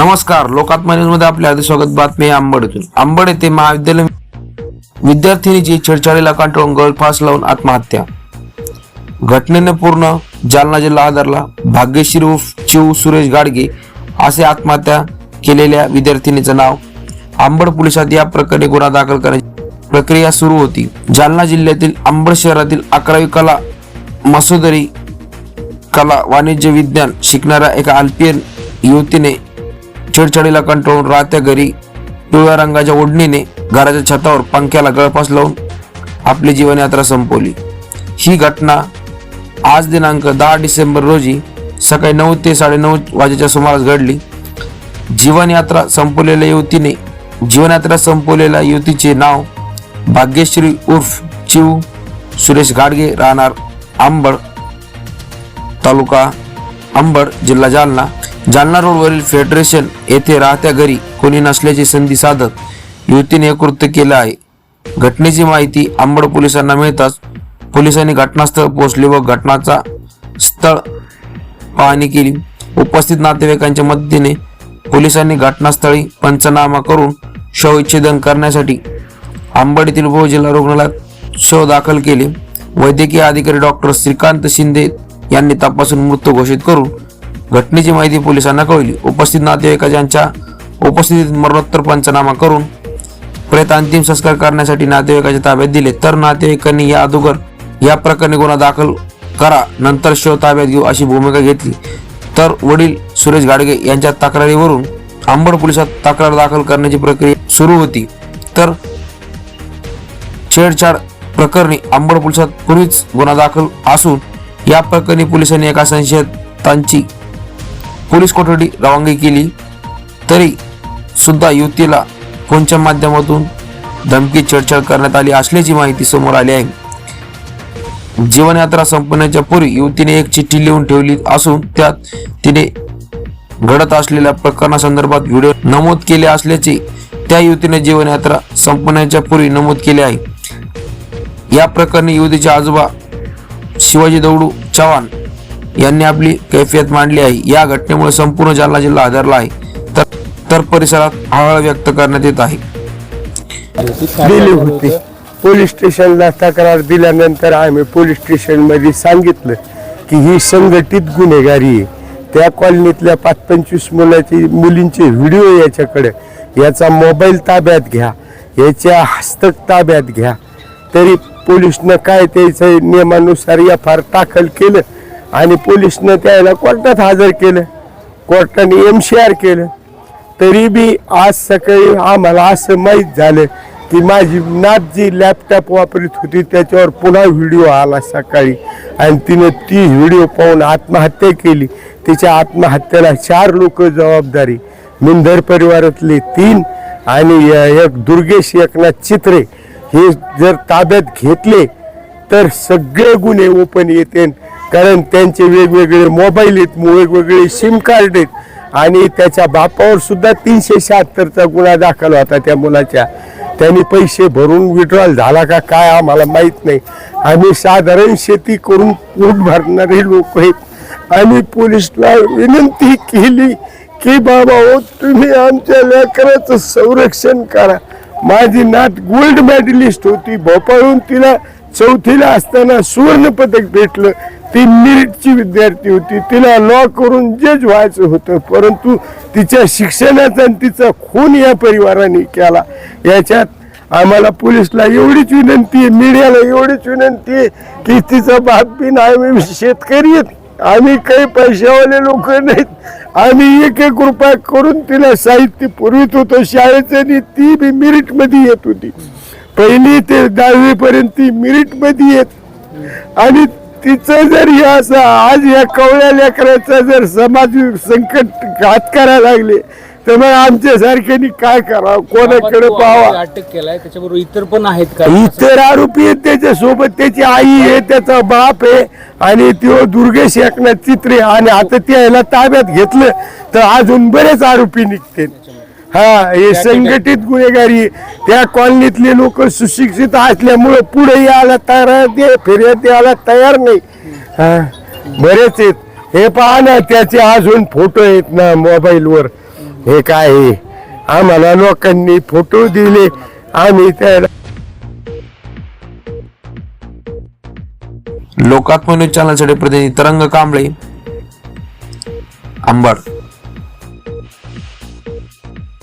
नमस्कार लोकात्मा न्यूजमध्ये आपले हार्दिक स्वागत. बातमी आंबड येथून आंबड येथे महाविद्यालय विद्यार्थिनीची छेडछाडीला कंटाळून गळफास लावून आत्महत्या. घटनेने पूर्ण जालना जिल्हा आधारला भाग्यश्री उर्फ चिव सुरेश गाडगे असे आत्महत्या केलेल्या विद्यार्थिनीचं नाव आंबड पोलिसात या प्रकरणी गुन्हा दाखल करण्याची प्रक्रिया सुरू होती. जालना जिल्ह्यातील आंबड शहरातील अकरावी कला मसोदरी कला वाणिज्य विज्ञान शिकणाऱ्या एका अल्पियन युवतीने छेडछाडीला कंटाळून राहत्या घरी. पिवळ्या रंगाच्या ओढणीने घराच्या छतावर पंख्याला गळफास लावून आपली जीवनयात्रा संपवली. ही घटना आज दिनांक दहा डिसेंबर रोजी सकाळी नऊ ते साडेनऊ वाजेच्या सुमारास घडली. जीवनयात्रा संपवलेल्या युवतीने जीवनयात्रा संपवलेल्या युवतीचे नाव भाग्यश्री उर्फ चिव सुरेश गाडगे राहणार आंबड तालुका अंबड जिल्हा जालना. जालना रोडवरील फेडरेशन येथे राहत्या घरी कोणी नसल्याची संधी साधत युवतीने कृत्य केलं आहे. घटनेची माहिती आंबड पोलिसांना मिळताच पोलिसांनी घटनास्थळ पोहोचले व घटनाचा स्थळ पाहणी केली. उपस्थित नातेवाईकांच्या मदतीने पोलिसांनी घटनास्थळी पंचनामा करून शवविच्छेदन करण्यासाठी आंबड येथील उपजिल्हा रुग्णालयात शव दाखल केले. वैद्यकीय अधिकारी डॉक्टर श्रीकांत शिंदे यांनी तपासून मृत्यू घोषित करून घटनेची माहिती पोलिसांना कळली. उपस्थित नातेवाईकांच्या उपस्थितीत मरणोत्तर पंचनामा करून प्रेत अंतिम संस्कार करण्यासाठी नातेवाईकाच्या ताब्यात दिले. तर नातेवाईकांनी या अगोदर या प्रकरणी गुन्हा दाखल करा नंतर शव ताब्यात घेऊ अशी भूमिका घेतली. तर वडील सुरेश गाडगे यांच्या तक्रारीवरून आंबड पोलिसात तक्रार दाखल करण्याची प्रक्रिया सुरू होती. तर छेडछाड प्रकरणी आंबड पोलिसात पूर्वीच गुन्हा दाखल असून या प्रकरणी पोलिसांनी एका संशयितांची पोलीस कोठडी रवानगी केली. तरी सुद्धा युवतीला फोनच्या माध्यमातून धमकी छेडछाड करण्यात आली असल्याची माहिती समोर आली आहे. जीवनयात्रा संपण्याच्या पूर्वी युवतीने एक चिठ्ठी लिहून ठेवली असून त्यात तिने घडत असलेल्या प्रकरणासंदर्भात व्हिडिओ नमूद केले असल्याचे त्या युवतीने जीवनयात्रा संपण्याच्या पूर्वी नमूद केले आहे. या प्रकरणी युवतीचे आजोबा शिवाजी दौडू चव्हाण यांनी आपली कैफियत मांडली आहे. या घटनेमुळे संपूर्ण जालना जिल्हा आधारला आहे. तर तर परिसरात हळहळ व्यक्त करण्यात येत आहे. दिली होती. पोलीस स्टेशनला तक्रार दिल्यानंतर आम्ही पोलीस स्टेशनमध्ये सांगितलं की ही संघटित गुन्हेगारी आहे. त्या कॉलनीतल्या पाच पंचवीस मुलाची मुलींचे व्हिडिओ याच्याकडे याचा मोबाईल ताब्यात घ्या याच्या हस्तक ताब्यात घ्या. तरी पोलिसनं काय त्याचं नियमानुसार एफ आर दाखल केलं आणि पोलिसनं त्याला कोर्टात हजर केलं. कोर्टाने एम सी आर केलं. तरी बी आज सकाळी आम्हाला असं माहीत झालं की माझी नात जी लॅपटॉप वापरत होती त्याच्यावर पुन्हा व्हिडिओ आला सकाळी. आणि तिने ती व्हिडिओ पाहून आत्महत्या केली. तिच्या आत्महत्येला चार लोक जबाबदारी. मिंधर परिवारातले तीन आणि एक दुर्गेश एकनाथ चित्रे हे जर ताब्यात घेतले तर सगळे गुन्हे ओपन येते. कारण त्यांचे वेगवेगळे मोबाईल आहेत वेगवेगळे सिम कार्ड आहेत. आणि त्याच्या बापावर सुद्धा तीनशे शहात्तरचा गुन्हा दाखल होता त्या मुलाच्या. त्यांनी पैसे भरून विड्रॉल झाला का काय आम्हाला माहीत नाही. आम्ही साधारण शेती करून पोट भरणारे लोक आहेत. आणि पोलिसला विनंती केली की बाबा हो तुम्ही आमच्या लेकराचं संरक्षण करा. माझी नात गोल्ड मेडलिस्ट होती. भोपाळहून तिला चौथीला असताना सुवर्ण पदक भेटलं. ती मिरिटची विद्यार्थी होती. तिला लॉ करून जज व्हायचं होतं परंतु तिच्या शिक्षणाचा आणि तिचा खून या परिवाराने केला. याच्यात आम्हाला पोलिसला एवढीच विनंती आहे मीडियाला एवढीच विनंती आहे की तिचा बाप बिन आम्ही शेतकरी आहेत. आम्ही काही पैशावाले लोक नाहीत. आम्ही एक एक रुपया करून तिला साहित्य पुरवित होतो शाळेचं आणि ती बी मिरिटमध्ये येत होती. पहिली ते दहावीपर्यंत ती मिरिटमध्ये येत. आणि तिचं जर हे असं आज या कवळ्या लेकराचा जर समाज संकट घात करायला लागले तर मग आमच्या सारख्यांनी काय करावं? कोणाकडे पाहावं? अटक केलाय त्याच्याबरोबर इतर पण आहेत का? इतर आरोपी आहेत त्याच्यासोबत त्याची आई आहे त्याचा बाप आहे आणि तो दुर्गेश एकनाथ चित्रे आणि आता त्याला ताब्यात घेतलं तर अजून बरेच आरोपी निघते हा हे संघटित गुन्हेगारी. त्या कॉलनीतले लोक सुशिक्षित असल्यामुळे पुढे यायला तयार ते फिर्याद यायला तयार नाही. हा बरेच आहेत. हे पहा ना त्याचे अजून फोटो आहेत ना मोबाईलवर. हे काय आहे? आम्हाला लोकांनी फोटो दिले. आम्ही त्या लोकात्म न्यूज चॅनलसाठी प्रतिनिधी तरंग कांबळे अंबड.